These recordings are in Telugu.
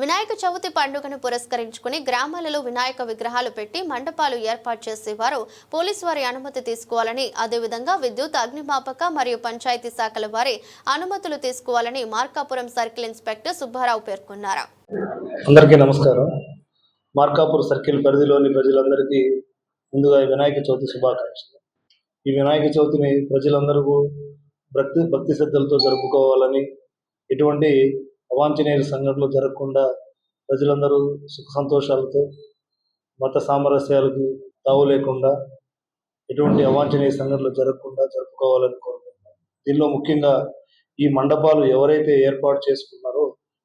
వినాయక చవితి పండుగను పురస్కరించుకుని గ్రామాలలో వినాయక విగ్రహాలు పెట్టి మండపాలు ఏర్పాటు చేసేవారు. పోలీసు వారి అనుమతి తీసుకోవాలని అదేవిధంగా విద్యుత్ అగ్నిమాపక మరియు పంచాయతీ శాఖల వారి అనుమతులు తీసుకోవాలని మార్కాపురం సర్కిల్ ఇన్స్పెక్టర్ సుబ్బారావు పేర్కొన్నారు. అందరికీ నమస్కారం. మార్కాపూర్ సర్కిల్ పరిధిలోని ప్రజలందరికీ ముందుగా వినాయక చవితి శుభాకాంక్షలు. ఈ వినాయక చవితిని ప్రజలందరూ భక్తి భక్తి శ్రద్ధలతో జరుపుకోవాలని ఎటువంటి అవాంఛనీయ సంఘటనలు జరగకుండా ప్రజలందరూ సుఖ సంతోషాలతో మత సామరస్యాలకి తావు లేకుండా ఎటువంటి అవాంఛనీయ సంఘటనలు జరగకుండా జరుపుకోవాలని కోరుకుంటున్నాను. దీనిలో ముఖ్యంగా ఈ మండపాలు ఎవరైతే ఏర్పాటు చేసుకున్నారో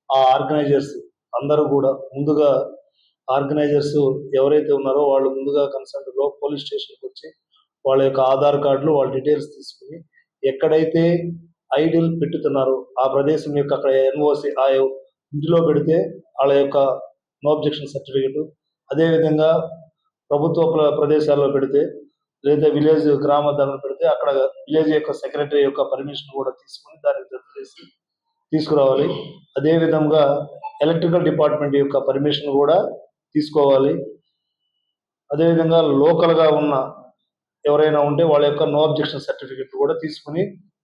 ఆ ఆర్గనైజర్స్ అందరూ కూడా ముందుగా ఆర్గనైజర్స్ ఎవరైతే ఉన్నారో వాళ్ళు ముందుగా కన్సల్ట్లో పోలీస్ స్టేషన్కి వచ్చి వాళ్ళ యొక్క ఆధార్ కార్డులు వాళ్ళ డీటెయిల్స్ తీసుకుని ఎక్కడైతే ఐడిల్ పెట్టుతున్నారు. ఆ ప్రదేశం యొక్క అక్కడ ఎన్ఓసి ఆ ఇంటిలో పెడితే వాళ్ళ యొక్క నో అబ్జెక్షన్ సర్టిఫికెట్. అదేవిధంగా ప్రభుత్వ ప్రదేశాల్లో పెడితే లేదా విలేజ్ గ్రామ ధరలు పెడితే అక్కడ విలేజ్ యొక్క సెక్రటరీ యొక్క పర్మిషన్ కూడా తీసుకుని దానికి జత చేసి తీసుకురావాలి అదేవిధంగా ఎలక్ట్రికల్ డిపార్ట్మెంట్ యొక్క పర్మిషన్ కూడా తీసుకోవాలి. అదేవిధంగా లోకల్గా ఉన్న ఎవరైనా ఉంటే వాళ్ళ యొక్క నో అబ్జెక్షన్ సర్టిఫికెట్ కూడా తీసుకుని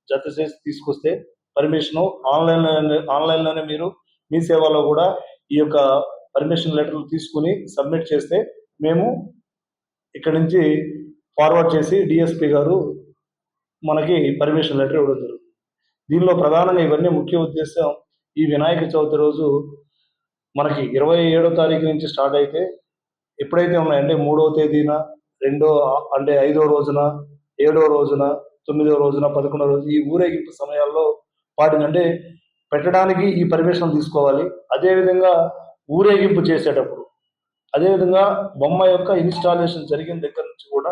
జత చేసి తీసుకొస్తే పర్మిషన్ ఆన్లైన్లో ఆన్లైన్లోనే మీరు మీ సేవలో కూడా ఈ యొక్క పర్మిషన్ లెటర్లు తీసుకుని సబ్మిట్ చేస్తే మేము ఇక్కడ నుంచి ఫార్వర్డ్ చేసి డిఎస్పి గారు మనకి పర్మిషన్ లెటర్ ఇవ్వడం జరుగుతుంది. దీనిలో ప్రధానంగా ఇవన్నీ ముఖ్య ఉద్దేశం ఈ వినాయక చవితి రోజు మనకి ఇరవై ఏడో తారీఖు నుంచి స్టార్ట్ అయితే ఎప్పుడైతే ఉన్నాయంటే మూడవ తేదీన రెండో అంటే ఐదో రోజున ఏడో రోజున తొమ్మిదో రోజున పదకొండో రోజు ఈ ఊరేగింపు సమయాల్లో వాటిని అంటే పెట్టడానికి ఈ పర్మిషన్ తీసుకోవాలి. అదేవిధంగా ఊరేగింపు చేసేటప్పుడు అదేవిధంగా బొమ్మ యొక్క ఇన్స్టాలేషన్ జరిగిన దగ్గర నుంచి కూడా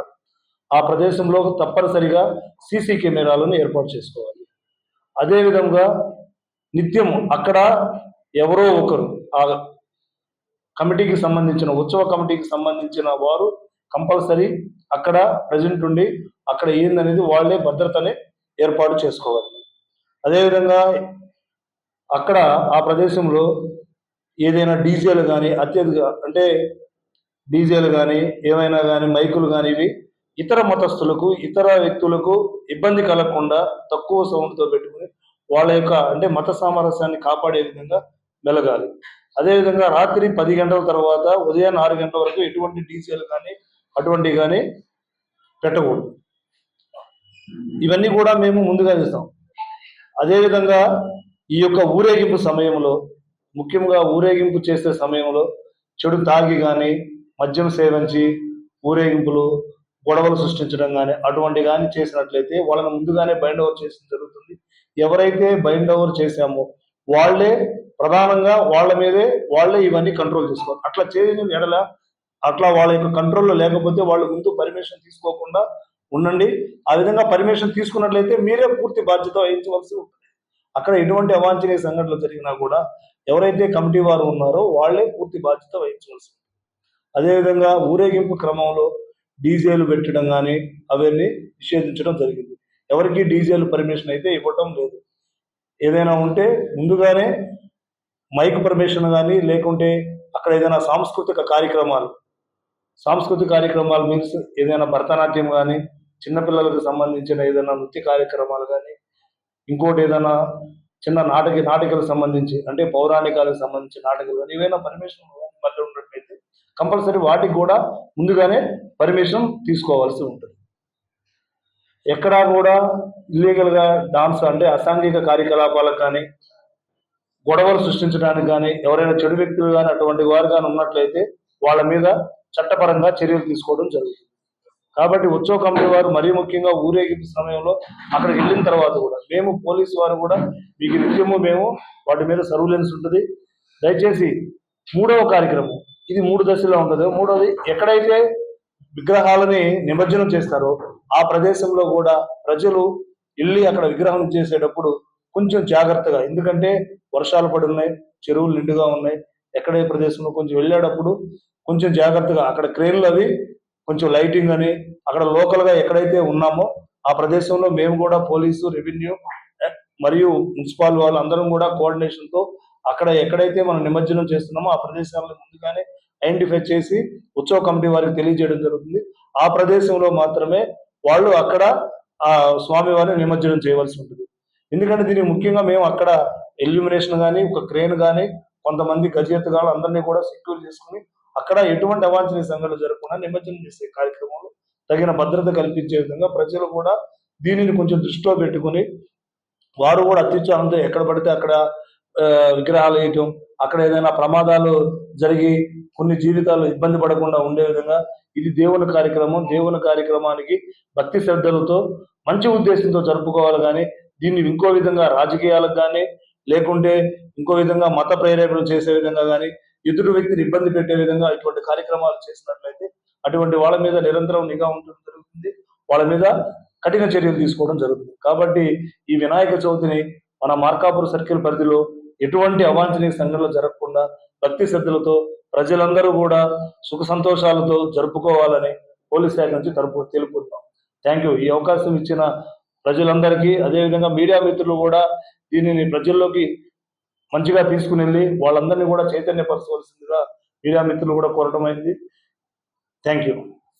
ఆ ప్రదేశంలో తప్పనిసరిగా సీసీ కెమెరాలను ఏర్పాటు చేసుకోవాలి. అదేవిధంగా నిత్యం అక్కడ ఎవరో ఒకరు ఆ కమిటీకి సంబంధించిన ఉత్సవ కమిటీకి సంబంధించిన వారు కంపల్సరీ అక్కడ ప్రజెంట్ ఉండి అక్కడ ఏందనేది వాళ్ళే భద్రతని ఏర్పాటు చేసుకోవాలి. అదేవిధంగా అక్కడ ఆ ప్రదేశంలో ఏదైనా డీజేలు కానీ అత్యధిక అంటే డీజేలు కానీ ఏమైనా కానీ మైకులు కానీ ఇవి ఇతర మతస్థులకు ఇతర వ్యక్తులకు ఇబ్బంది కలగకుండా తక్కువ సౌండ్తో పెట్టుకుని వాళ్ళ యొక్క అంటే మత సామరస్యాన్ని కాపాడే విధంగా మెలగాలి. అదేవిధంగా రాత్రి పది గంటల తర్వాత ఉదయం ఆరు గంటల వరకు ఎటువంటి డీజేలు కానీ అటువంటి కానీ పెట్టకూడదు. ఇవన్నీ కూడా మేము ముందుగా చేస్తాం. అదేవిధంగా ఈ యొక్క ఊరేగింపు సమయంలో ముఖ్యంగా ఊరేగింపు చేసే సమయంలో చెడు తాగి కానీ మద్యం సేవించి ఊరేగింపులు గొడవలు సృష్టించడం కానీ అటువంటి కానీ చేసినట్లయితే వాళ్ళని ముందుగానే బైండ్ ఓవర్ చేసిన జరుగుతుంది. ఎవరైతే బైండ్ ఓవర్ చేశామో వాళ్ళే ప్రధానంగా వాళ్ళ మీదే వాళ్ళే ఇవన్నీ కంట్రోల్ చేసుకోవాలి. అట్లా చేయని ఎడల అట్లా వాళ్ళ యొక్క కంట్రోల్లో లేకపోతే వాళ్ళు ముందు పర్మిషన్ తీసుకోకుండా ఉండండి. ఆ విధంగా పర్మిషన్ తీసుకున్నట్లయితే మీరే పూర్తి బాధ్యత వహించవలసి ఉంటుంది. అక్కడ ఎటువంటి అవాంఛనీయ సంఘటనలు జరిగినా కూడా ఎవరైతే కమిటీ వారు ఉన్నారో వాళ్ళే పూర్తి బాధ్యత వహించవలసి ఉంటుంది. అదేవిధంగా ఊరేగింపు క్రమంలో డీజేలు పెట్టడం కానీ అవన్నీ నిషేధించడం జరిగింది. ఎవరికి డీజేలు పర్మిషన్ అయితే ఇవ్వటం లేదు. ఏదైనా ఉంటే ముందుగానే మైక్ పర్మిషన్ కానీ లేకుంటే అక్కడ ఏదైనా సాంస్కృతిక కార్యక్రమాలు సాంస్కృతిక కార్యక్రమాలు మీన్స్ ఏదైనా భరతనాట్యం కానీ చిన్నపిల్లలకు సంబంధించిన ఏదైనా నృత్య కార్యక్రమాలు కానీ ఇంకోటి ఏదైనా చిన్న నాటక నాటికలకు సంబంధించి అంటే పౌరాణికాలకు సంబంధించిన నాటకాలు కానీ ఏవైనా పర్మిషన్ మళ్ళీ ఉన్నట్లయితే కంపల్సరీ వాటికి కూడా ముందుగానే పర్మిషన్ తీసుకోవాల్సి ఉంటుంది. ఎక్కడా కూడా ఇల్లీగల్గా డాన్స్ అంటే అసాంఘిక కార్యకలాపాలకు కానీ గొడవలు సృష్టించడానికి కానీ ఎవరైనా చెడు వ్యక్తులు కానీ అటువంటి వారు కానీ ఉన్నట్లయితే వాళ్ళ మీద చట్టపరంగా చర్యలు తీసుకోవడం జరుగుతుంది. కాబట్టి ఉత్సవ కమిటీ వారు మరీ ముఖ్యంగా ఊరేగింపు సమయంలో అక్కడికి వెళ్ళిన తర్వాత కూడా మేము పోలీసు వారు కూడా మీకు నిత్యము మేము వాటి మీద సర్వలెన్స్ ఉంటుంది. దయచేసి మూడవ కార్యక్రమం. ఇది మూడు దశలో ఉంటుంది. మూడవది ఎక్కడైతే విగ్రహాలని నిమజ్జనం చేస్తారో ఆ ప్రదేశంలో కూడా ప్రజలు వెళ్ళి అక్కడ విగ్రహం చేసేటప్పుడు కొంచెం జాగ్రత్తగా ఎందుకంటే వర్షాలు పడి ఉన్నాయి చెరువులు నిండుగా ఉన్నాయి. ఎక్కడే ప్రదేశంలో కొంచెం వెళ్ళేటప్పుడు కొంచెం జాగ్రత్తగా అక్కడ క్రేన్లు అవి కొంచెం లైటింగ్ అని అక్కడ లోకల్గా ఎక్కడైతే ఉన్నామో ఆ ప్రదేశంలో మేము కూడా పోలీసు రెవెన్యూ మరియు మున్సిపల్ వాళ్ళు అందరం కూడా కోఆర్డినేషన్తో అక్కడ ఎక్కడైతే మనం నిమజ్జనం చేస్తున్నామో ఆ ప్రదేశాలను ముందుగానే ఐడెంటిఫై చేసి ఉత్సవ కమిటీ వారికి తెలియజేయడం జరుగుతుంది. ఆ ప్రదేశంలో మాత్రమే వాళ్ళు అక్కడ ఆ స్వామి వారిని నిమజ్జనం చేయవలసి ఉంటుంది. ఎందుకంటే దీనికి ముఖ్యంగా మేము అక్కడ ఎల్యూమినేషన్ కానీ ఒక క్రేన్ కానీ కొంతమంది గజేతగాళ్ళు అందరినీ కూడా సెక్యూర్ చేసుకుని అక్కడ ఎటువంటి అవాంఛనీయ సంఘటనలు జరగకుండా నిమజ్జనం చేసే కార్యక్రమంలో తగిన భద్రత కల్పించే విధంగా ప్రజలు కూడా దీనిని కొంచెం దృష్టిలో పెట్టుకుని వారు కూడా అత్యుత్సాహంతో ఎక్కడ పడితే అక్కడ విగ్రహాలు వేయటం అక్కడ ఏదైనా ప్రమాదాలు జరిగి కొన్ని జీవితాలు ఇబ్బంది పడకుండా ఉండే విధంగా ఇది దేవుని కార్యక్రమం. దేవుని కార్యక్రమానికి భక్తి శ్రద్ధలతో మంచి ఉద్దేశంతో జరుపుకోవాలి కానీ దీన్ని ఇంకో విధంగా రాజకీయాలకు కానీ లేకుంటే ఇంకో విధంగా మత ప్రేరేపణ చేసే విధంగా కానీ ఎదురు వ్యక్తిని ఇబ్బంది పెట్టే విధంగా ఇటువంటి కార్యక్రమాలు చేసినట్లయితే అటువంటి వాళ్ళ మీద నిరంతరం నిఘా ఉండడం జరుగుతుంది. వాళ్ళ మీద కఠిన చర్యలు తీసుకోవడం జరుగుతుంది. కాబట్టి ఈ వినాయక చవితిని మన మార్కాపురం సర్కిల్ పరిధిలో ఎటువంటి అవాంఛనీయ సంఘటనలు జరగకుండా భక్తి శ్రద్ధలతో ప్రజలందరూ కూడా సుఖ సంతోషాలతో జరుపుకోవాలని పోలీస్ శాఖ నుంచి తరపు తెలుపుతున్నాం థ్యాంక్ యూ ఈ అవకాశం ఇచ్చిన ప్రజలందరికీ అదేవిధంగా మీడియా మిత్రులు కూడా దీనిని ప్రజల్లోకి మంచిగా తీసుకుని వెళ్ళి వాళ్ళందరినీ కూడా చైతన్యపరచవలసిందిగా మీడియా మిత్రులు కూడా కోరటం అయింది. Thank you.